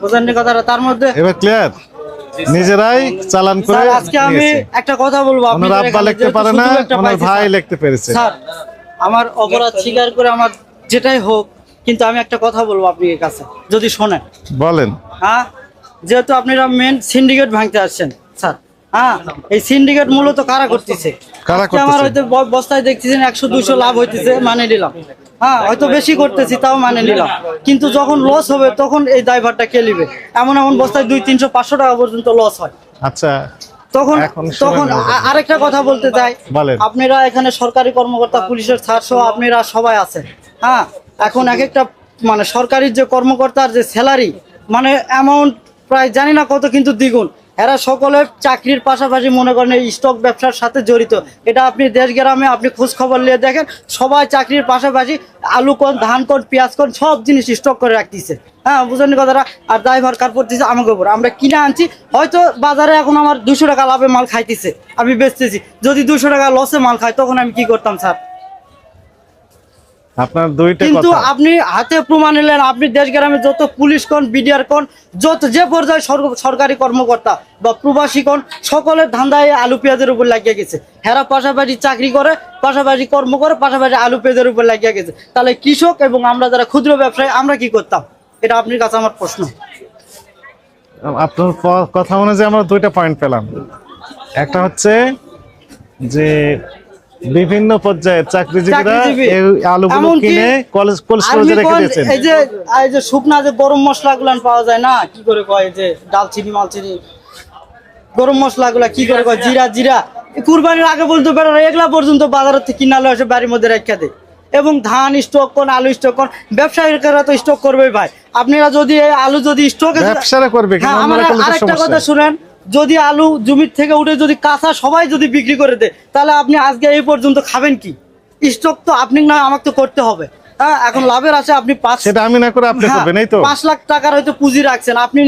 বুঝেননি কথাটা? তার মধ্যে এবার ক্লিয়ার নিজেরাই চালান করে আজকে আমি একটা কথা বলব ওনার আপনাদের আব্বা লিখতে পারে না পাইছি, ভাই লিখতে পেরেছে। স্যার আমার অপরাধ স্বীকার করে আমার যেটাই হোক কিন্তু আমি একটা কথা বলব আপনার কাছে যদি শোনেন। বলেন। হ্যাঁ? যেহেতু আপনারা মেন সিন্ডিকেট ভাঙতে আসছেন স্যার। হ্যাঁ? এই সিন্ডিকেট মূলত কারা করতেছে? আমার হয়তো বস্তায় দেখতেছেন একশো দুশো লাভ হইতেছে মানে নিলাম। হ্যাঁ হয়তো বেশি করতেছি তাও মানে নিলাম। কিন্তু যখন লস হবে তখন এই ড্রাইভারটা কে নিবে? এমন এমন বস্তায় দুই তিনশো পাঁচশো টাকা পর্যন্ত লস হয়। আচ্ছা তখন তখন আরেকটা কথা বলতে চাই। আপনারা এখানে সরকারি কর্মকর্তা পুলিশের সহ আপনারা সবাই আছেন। হ্যাঁ এখন এক একটা মানে সরকারি যে কর্মকর্তার যে স্যালারি মানে অ্যামাউন্ট প্রায় জানি না কত কিন্তু দ্বিগুণ। এরা সকলে চাকরির পাশাপাশি মনে করেন এই স্টক ব্যবসার সাথে জড়িত। এটা আপনি দেশ গ্রামে আপনি খোঁজ খবর নিয়ে দেখেন, সবাই চাকরির পাশাপাশি আলু কোন, ধান কোন, পেঁয়াজ কোন, সব জিনিস স্টক করে রাখতেছে। হ্যাঁ বুঝলেন কথাটা? আর ড্রাইভার কার পড়তেছে আমাকে উপর। আমরা কিনে আনছি, হয়তো বাজারে এখন আমার দুশো টাকা লাভে মাল খাইতেছে, আমি বেচতেছি। যদি দুশো টাকা লসে মাল খাই তখন আমি কি করতাম, স্যার? আপনার দুইটা কিন্তু আপনি হাতে প্রমাণ নিলেন আপনি দেশ গ্রামে যত পুলিশ কোন বিডিআর কোন যত যে পর্যায়ে সরকারি কর্মকর্তা বা প্রবাসী কোন সকলের ধান্দায় আলু পেঁয়াজের উপর লাগিয়ে গেছে। হেরা পাশাপাশি চাকরি করে পাশাপাশি কর্ম করে পাশাপাশি আলু পেঁয়াজের উপর লাগিয়ে গেছে। তাহলে কৃষক এবং আমরা যারা ক্ষুদ্র ব্যবসায়ী আমরা কি করতাম? এটা আপনার কাছে আমার প্রশ্ন। আপনার কথা অনুযায়ী আমরা দুইটা পয়েন্ট পেলাম। একটা হচ্ছে যে বিভিন্ন পর্যায়ে চাকরিজীবীরা এই আলুগুলো কিনে কলেজ কোল্ড স্টোরেজে রেখে দিয়েছেন। এই যে এই যে শুকনা যে গরম মশলা গুলান পাওয়া যায় না কি করে কয় যে ডালচিনি মালচিনি? গরম মশলা গুলা কি করে কয়? জিরা জিরা। কুরবানির আগে পর্যন্ত বেরোয় এগুলা পর্যন্ত বাজার থেকে কিনালে এসে বাড়ির মধ্যে রেখে দেয়। এবং ধান স্টক কোন আলু স্টক কোন ব্যবসায়ীরা তো স্টক করবেই ভাই। আপনারা যদি এই আলু যদি স্টকে ব্যবসারা করবে হ্যাঁ আরেকটা কথা শুনেন। যদি আলু জমির থেকে উঠে যদি কাঁচা সবাই যদি বিক্রি করে দেয় তাহলে আপনি আজকে এই পর্যন্ত খাবেন কি? স্টক তো আপনি না আমাকে তো করতে হবে। হ্যাঁ এখন লাভের আছে আপনি পাঁচ সেটা আমি না করে আপনি হ্যাঁ, করবেন এই তো। পাঁচ লাখ টাকার হয়তো পুঁজি রাখছেন আপনি